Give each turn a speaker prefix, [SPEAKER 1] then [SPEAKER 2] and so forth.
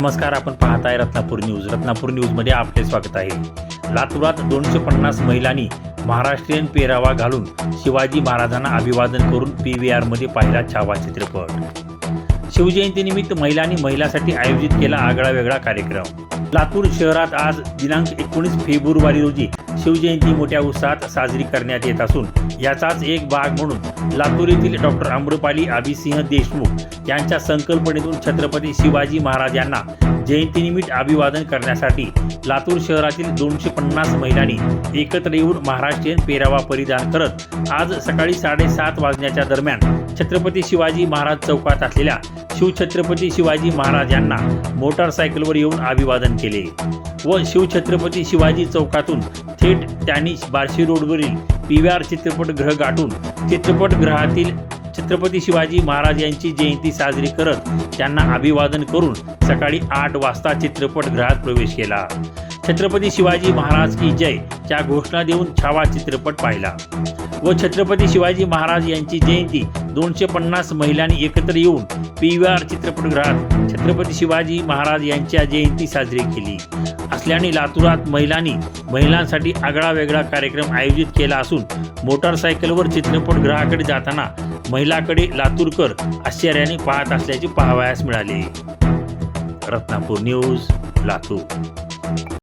[SPEAKER 1] नमस्कार आपण पाहताय रत्नापूर न्यूज. रत्नापूर न्यूजमध्ये आपले स्वागत आहे. लातूरात दोनशे पन्नास महिलांनी महाराष्ट्रीयन पेरावा घालून शिवाजी महाराजांना अभिवादन करून पी व्ही आरमध्ये पाहिला छावा चित्रपट. शिवजयंतीनिमित्त महिलांनी महिलांसाठी आयोजित केला आगळा वेगळा कार्यक्रम. लातूर शहरात आज दिनांक एकोणीस फेब्रुवारी रोजी शिवजयंती मोठ्या उत्साहात साजरी करण्यात येत असून याचाच एक भाग म्हणून लातूर येथील डॉक्टर आम्रपाली अभिसिंह देशमुख यांच्या संकल्पनेतून छत्रपती शिवाजी महाराज यांना जयंतीनिमित्त अभिवादन करण्यासाठी लातूर शहरातील दोनशे पन्नास महिलांनी एकत्र येऊन महाराष्ट्रीयन पेरावा परिधान करत आज सकाळी साडेसात वाजण्याच्या दरम्यान छत्रपती शिवाजी महाराज चौकात असलेल्या शिवछत्रपती शिवाजी महाराज यांना मोटारसायकलवर येऊन अभिवादन केले व शिवछत्रपती शिवाजी चौकातून थेट त्यांनी बार्शी रोडवरील पी व्ही आर चित्रपटगृह गाठून चित्रपटगृहातील छत्रपती शिवाजी महाराज यांची जयंती साजरी करत त्यांना अभिवादन करून सकाळी आठ वाजता चित्रपटगृहात प्रवेश केला. छत्रपती शिवाजी महाराज की जय च्या घोषणा देऊन छावा चित्रपट पाहिला व छत्रपती शिवाजी महाराज यांची जयंती दोनशे पन्नास महिलांनी एकत्र येऊन पी व्ही आर चित्रपटगृहात छत्रपती शिवाजी महाराज यांच्या जयंती साजरी केली. असल्याने लातूरात महिलांनी महिलांसाठी आगळा वेगळा कार्यक्रम आयोजित केला असून मोटारसायकलवर चित्रपटगृहाकडे जाताना महिलाकडे लातूरकर आश्चर्याने पाहत असल्याचे पाहावयास मिळाले. रत्नापूर न्यूज लातूर.